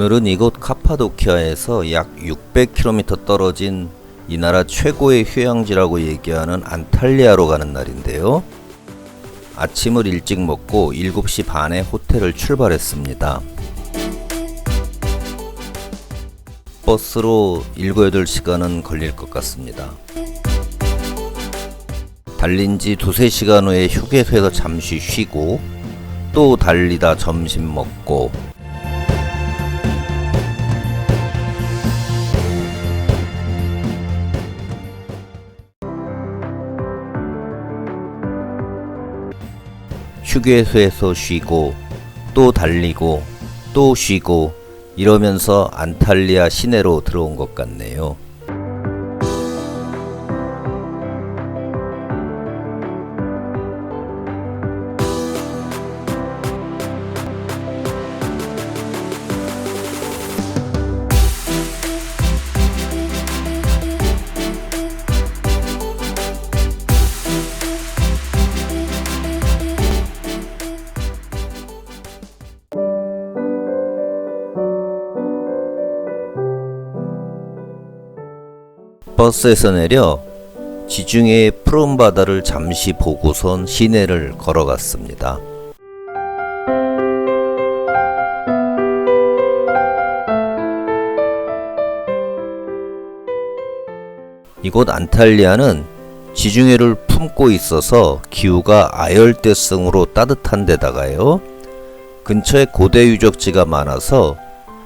오늘은 이곳 카파도키아에서 약 600km 떨어진 이 나라 최고의 휴양지라고 얘기하는 안탈리아로 가는 날인데요. 아침을 일찍 먹고 7시 반에 호텔을 출발했습니다. 버스로 7, 8시간은 걸릴 것 같습니다. 달린 지 두세 시간 후에 휴게소에서 잠시 쉬고 또 달리다 점심 먹고 휴게소에서 쉬고 또 달리고 또 쉬고 이러면서 안탈리아 시내로 들어온 것 같네요. 버스에서 내려 지중해의 푸른 바다를 잠시 보고선 시내를 걸어갔습니다. 이곳 안탈리아는 지중해를 품고 있어서 기후가 아열대성으로 따뜻한 데다가요. 근처에 고대 유적지가 많아서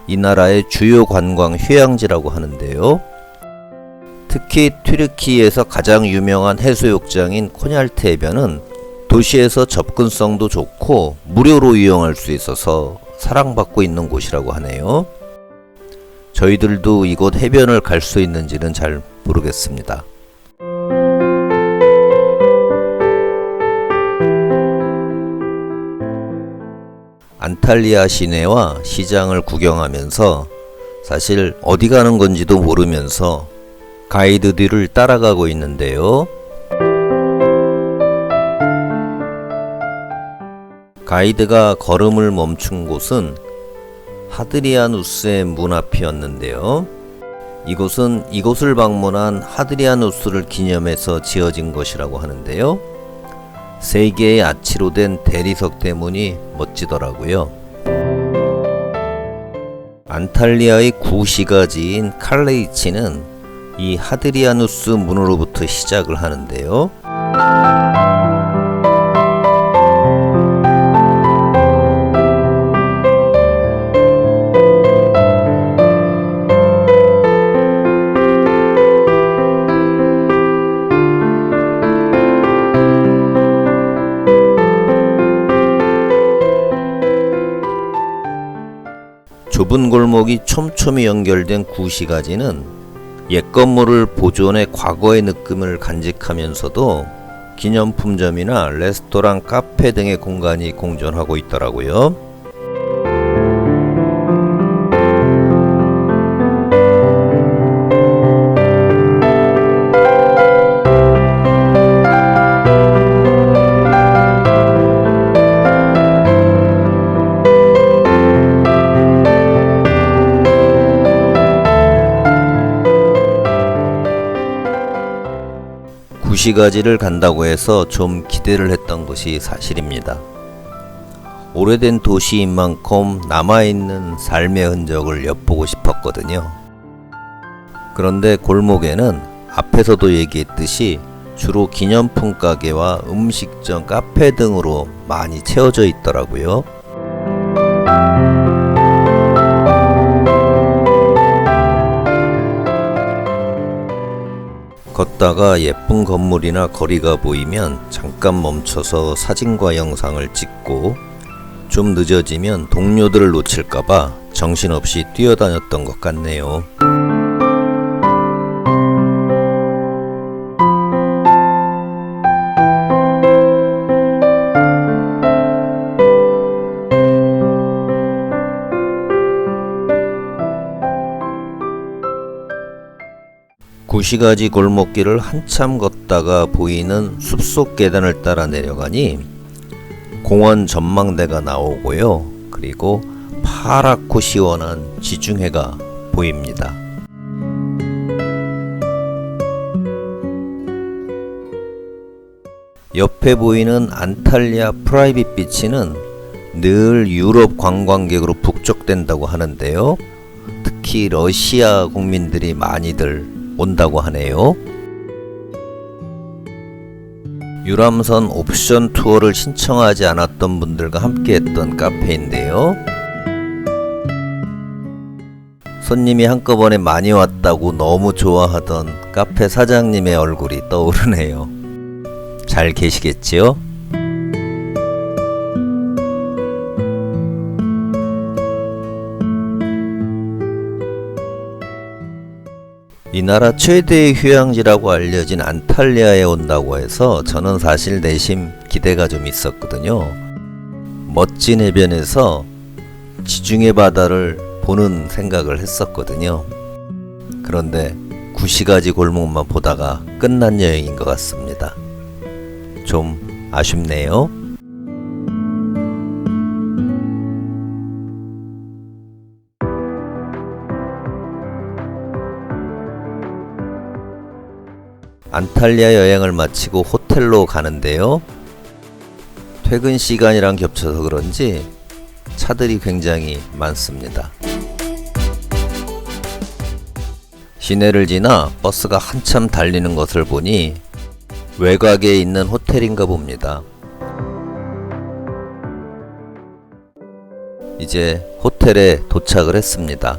이 나라의 주요 관광 휴양지라고 하는데요. 특히 튀르키에서 가장 유명한 해수욕장인 코냐르트 해변은 도시에서 접근성도 좋고 무료로 이용할 수 있어서 사랑받고 있는 곳이라고 하네요. 저희들도 이곳 해변을 갈 수 있는지는 잘 모르겠습니다. 안탈리아 시내와 시장을 구경하면서 사실 어디 가는 건지도 모르면서 가이드 뒤를 따라가고 있는데요. 가이드가 걸음을 멈춘 곳은 하드리아누스의 문 앞이었는데요. 이곳은 이곳을 방문한 하드리아누스를 기념해서 지어진 것이라고 하는데요. 세 개의 아치로 된 대리석 대문이 멋지더라고요. 안탈리아의 구시가지인 칼레이치는 이 하드리아누스 문으로부터 시작을 하는데요. 좁은 골목이 촘촘히 연결된 구시가지는 옛 건물을 보존해 과거의 느낌을 간직하면서도 기념품점이나 레스토랑, 카페 등의 공간이 공존하고 있더라고요. 구시가지를 간다고 해서 좀 기대를 했던 것이 사실입니다. 오래된 도시인 만큼 남아있는 삶의 흔적을 엿보고 싶었거든요. 그런데 골목에는 앞에서도 얘기했듯이 주로 기념품 가게와 음식점, 카페 등으로 많이 채워져 있더라고요. 걷다가 예쁜 건물이나 거리가 보이면 잠깐 멈춰서 사진과 영상을 찍고 좀 늦어지면 동료들을 놓칠까봐 정신없이 뛰어다녔던 것 같네요. 구시가지 골목길을 한참 걷다가 보이는 숲속 계단을 따라 내려가니 공원 전망대가 나오고요. 그리고 파랗고 시원한 지중해가 보입니다. 옆에 보이는 안탈리아 프라이빗 비치는 늘 유럽 관광객으로 북적된다고 하는데요. 특히 러시아 국민들이 많이들 온다고 하네요. 유람선 옵션 투어를 신청하지 않았던 분들과 함께 했던 카페인데요. 손님이 한꺼번에 많이 왔다고 너무 좋아하던 카페 사장님의 얼굴이 떠오르네요. 잘 계시겠지요? 이 나라 최대의 휴양지라고 알려진 안탈리아에 온다고 해서 저는 사실 내심 기대가 좀 있었거든요. 멋진 해변에서 지중해 바다를 보는 생각을 했었거든요. 그런데 구시가지 골목만 보다가 끝난 여행인 것 같습니다. 좀 아쉽네요. 안탈리아 여행을 마치고 호텔로 가는데요. 퇴근 시간이랑 겹쳐서 그런지 차들이 굉장히 많습니다. 시내를 지나 버스가 한참 달리는 것을 보니 외곽에 있는 호텔인가 봅니다. 이제 호텔에 도착을 했습니다.